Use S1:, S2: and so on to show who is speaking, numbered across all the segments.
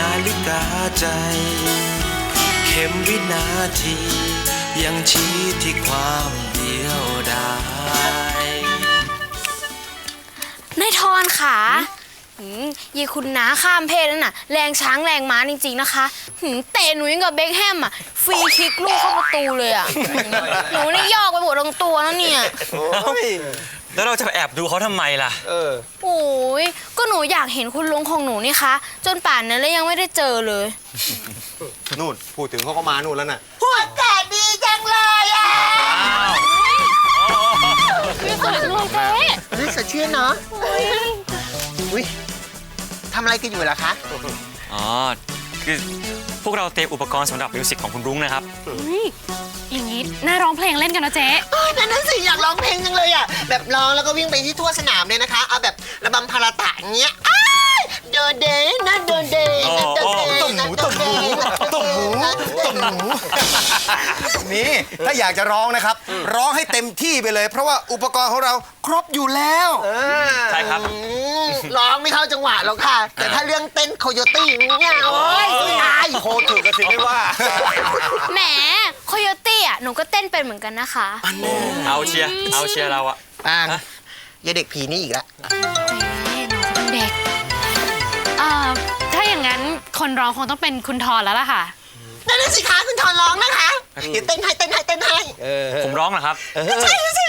S1: นาฬิกาใจ เข็มวินาที ยังชี้ที่ความเดียวดาย
S2: นายทอนขาหืมยีคุณน้าข้ามเพศนั่นน่ะ แรงช้างแรงม้าจริงๆนะคะหืมเตะหนูยังกับเบคแฮมอะ ฟรีคิกลูกเข้าประตูเลยอะหืมหนูนี่ยอกไปหมดทั้งตัวแล้วเนี่ย
S3: แล้วเราจะไปแอบดูเขาทำไมล่ะ
S4: เออ
S2: โอ้ยก็หนูอยากเห็นคุณลุงของหนูนี่คะ จนป่านนั้นแล้วยังไม่ได้เจอเลย
S4: นู่นพูดถึงเขาก็มานู่นแล้วน่ะ
S5: อากาศดีจังเลยอะ
S2: พี่สวยลุงเจ๊
S5: เฮ้ยสดชื่นเนาะอุ้ยทำอะไรกันอยู่ล่ะคะ
S3: อ๋อ คือพวกเราเตรียมอุปกรณ์สำหรับมิวสิกของคุณรุ้งนะครับ
S6: อย่างนี้น่าร้องเพลงเล่นกันนะเจ๊
S5: เอ้ยนั่นน่ะสิอยากร้องเพลงจังเลยอะแบบร้องแล้วก็วิ่งไปที่ทั่วสนามเลยนะคะ เอาแบบระบำพาราตะอย่างเงี้ยอ้ายโดเดนะโดเดน
S4: นี่ถ้าอยากจะร้องนะครับ ร้องให้เต็มที่ไปเลย เพราะว่าอุปกรณ์ของเราครบอยู่แล้ว
S3: ใช่ครับ
S5: อืมร้องไม่เข้าจังหวะหรอกค่ะ แต่ถ้าเรื่องเต้นโคโยตี้เนี่ยโอ๊ยตาย
S4: โคถูกกระสิไม่ว่า
S2: แหมโคโยตี้อะหนูก็เต้นเป็นเหมือนกันนะคะ
S3: เอาเชียร์เอาเชียร์เราอะ
S5: ปางอย่าเด็กผีนี่อีกแล้ว
S6: เด็กเอ่อถ้าอย่างนั้นคนร้องคงต้องเป็นคุณทอนแล้วล่ะค่ะ
S5: นั่นนะสิคะคุณทอนร้องนะคะเดี๋ยวเต้นให้เต้นให้เต้นให้
S3: ผมร้องเหรอครับ
S5: ใช่สิ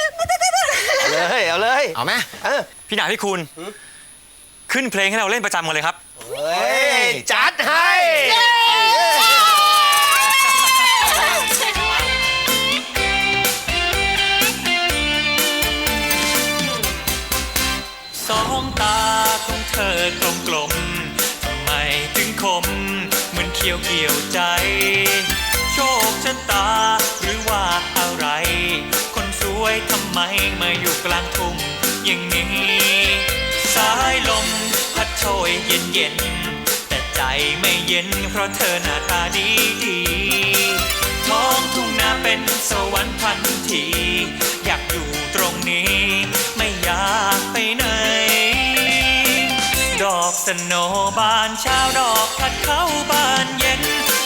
S4: เลยเอาเลยเอาไหมเออ
S3: พี่หนาพี่คุณ ขึ้นเพลงให้เราเล่นประจำกันเลยครับ
S4: เฮ้ยจัดให้
S1: สองตาของเธอกลมกลมๆทำไมถึงคม เหมือนเขียวเกี่ยวใจ โชคชะตาหรือว่าอะไร คนสวยทำไมมาอยู่กลางทุ่งอย่างนี้สายลมพัดโชยเย็นเย็นแต่ใจไม่เย็นเพราะเธอหน้าตาดีดีท้องทุ่งนาเป็นสวรรค์ทันที อยากอยู่ตรงนี้ ไม่อยากไปไหน โนบานเช้าดอกพัดเข้าบานเย็น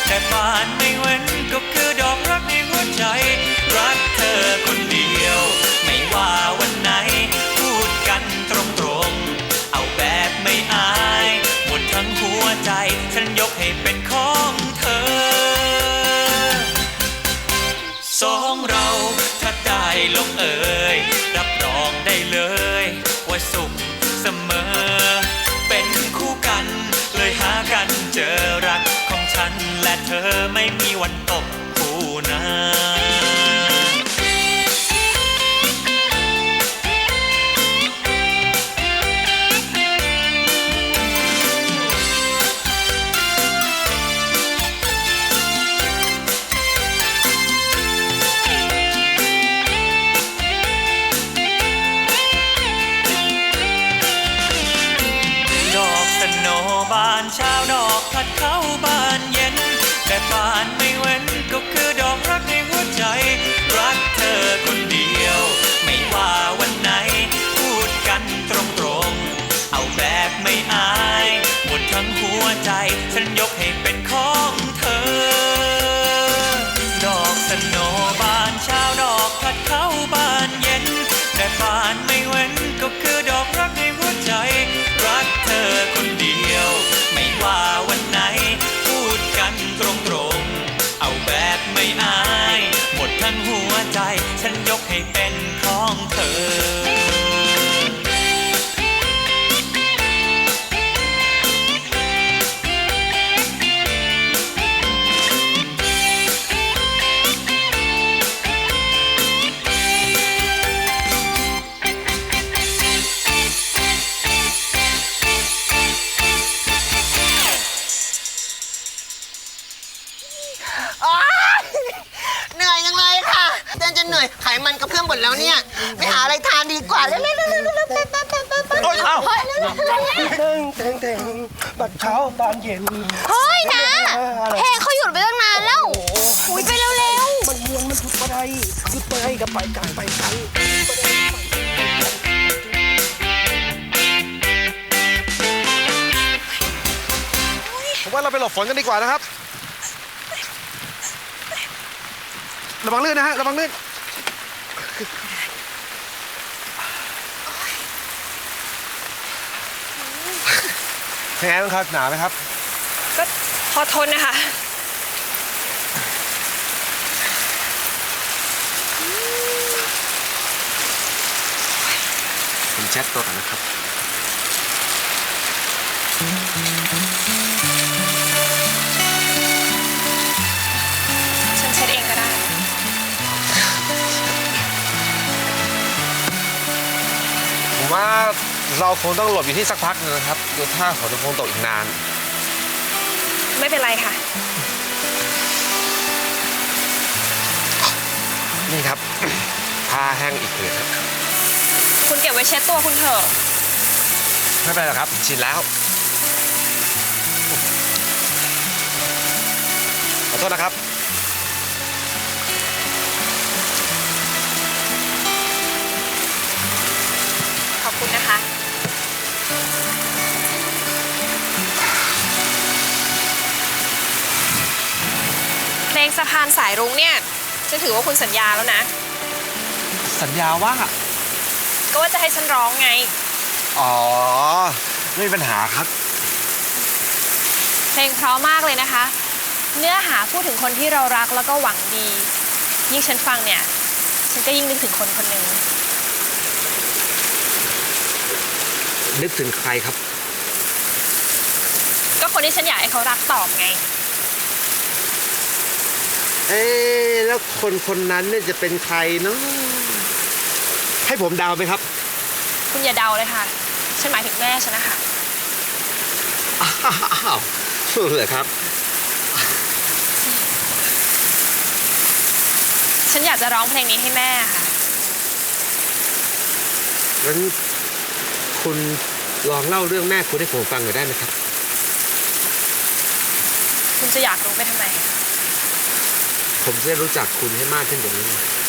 S1: แต่บานไม่เว้นก็คือดอกรักในหัวใจ รักเธอคนเดียว ไม่ว่าวันไหน พูดกันตรงๆ เอาแบบไม่อาย หมดทั้งหัวใจ ฉันยกให้เป็นของเธอ สองเราถ้าได้ลงเอ่ยรับรองได้เลย ว่าสุ มันกระเพื่อมหมดแล้
S5: วเนี่ยไปหาอะไรทานดีกว่าเร็วๆๆๆๆๆๆ
S3: โอ๊ยเอ้า
S7: เต้งเต้งเต้งบัดเช้าบานเย็น
S2: เฮ้ยนะเพลงเขาหยุดไปตั้งนานแล้วอุ้ยไปเร็ว
S7: มันมวนมันหยุดบ่ได้หยุดบ่ได้ก็ไปกันไปกันผมว่าเราไปหลบฝนกันดีกว่านะครับ ระวังลื่นนะฮะ ระวังลื่น ยังไงบ้างครับหนาวไหมครับ
S8: ก็พอทนนะคะ
S7: ผมเช็ดตัวก่อนนะครับ
S8: เรา
S7: คงต้องหลบอยู่ที่สักพักหนึงนะครับดูท่าฝนจะคงตกอีกนาน
S8: ไม่เป็นไรค่ะ
S7: นี่ครับ ผ้าแห้งอีกผืนครับ
S8: คุณเก็บไว้เช็ดตัวคุณเถอะ
S7: ไม่เป็นไรหรอกครับชินแล้วขอโทษนะครับ
S8: ขอบ สะพานสายรุ้งเนี่ยฉันถือว่าคุณสัญญาแล้วนะ
S7: สัญญาว่า
S8: ก็ว่าจะให้ฉันร้องไง
S7: อ๋อ ไม่มีปัญหาครับ
S8: เพลงเพราะมากเลยนะคะ เนื้อหาพูดถึงคนที่เรารักแล้วก็หวังดี ยิ่งฉันฟังเนี่ย ฉันก็ยิ่งนึกถึงคนคนหนึ่ง
S7: นึกถึงใครครับ
S8: ก็คนที่ฉันอยากให้เขารักตอบไง
S7: เอ๊ะแล้วคนคนนั้นเนี่ยจะเป็นใครเนาะให้ผมเดาไหมครับ
S8: คุณอย่าเดาเลยค่ะ ฉันหมายถึงแม่ฉันนะคะ
S7: อ้าวเหรอครับ
S8: ฉันอยากจะร้องเพลงนี้ให้แม่ค่ะ
S7: งั้นคุณลองเล่าเรื่องแม่คุณให้ผมฟังหน่อยได้ไหมครับ
S8: คุณจะอยากรู้ไปทำไม
S7: ผมจะได้รู้จักคุณให้มากขึ้นกว่านี้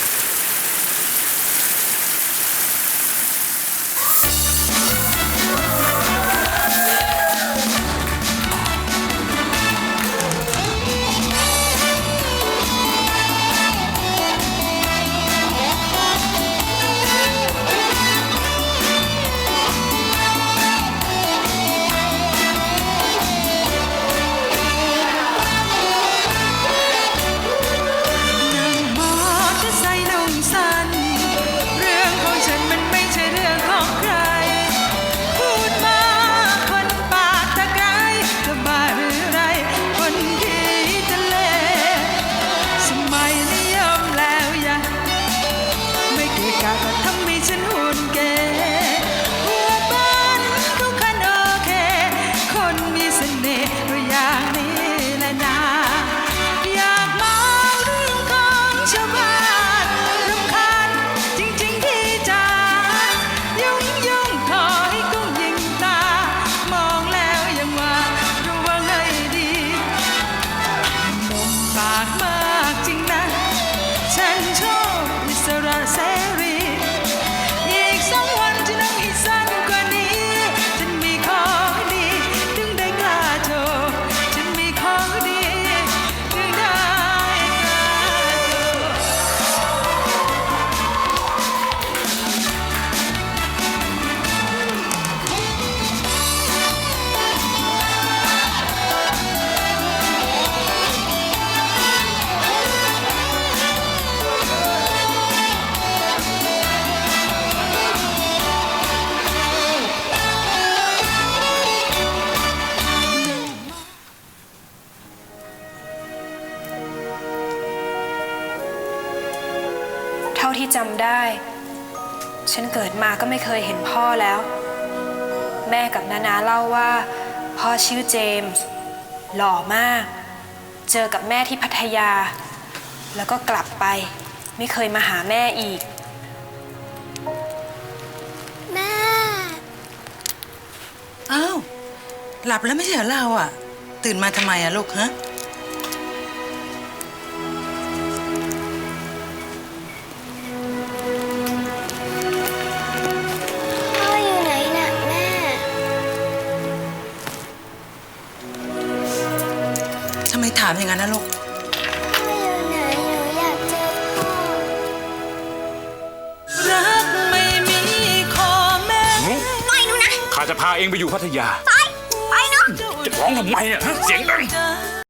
S9: ท่าที่จำ
S8: ได้ ฉันเกิดมาก็ไม่เคยเห็นพ่อแล้ว แม่กับนานาเล่าว่า พ่อชื่อเจมส์หล่อมาก เจอกับแม่ที่พัทยา แล้วก็กลับไป ไม่เคยมาหาแม่อีก
S2: แม่
S9: อ้าว หลับแล้วไม่ใช่เหรอเราอะ ตื่นมาทำไมอะลูกฮะามอย่างนั้นนะลูกรักไม่มีข้อแม้
S10: ข้าจะพาเองไปอยู่พัทยา
S9: ไปเนาะ
S10: จะร้องทำไมเนี่ยฮะเสียงดัง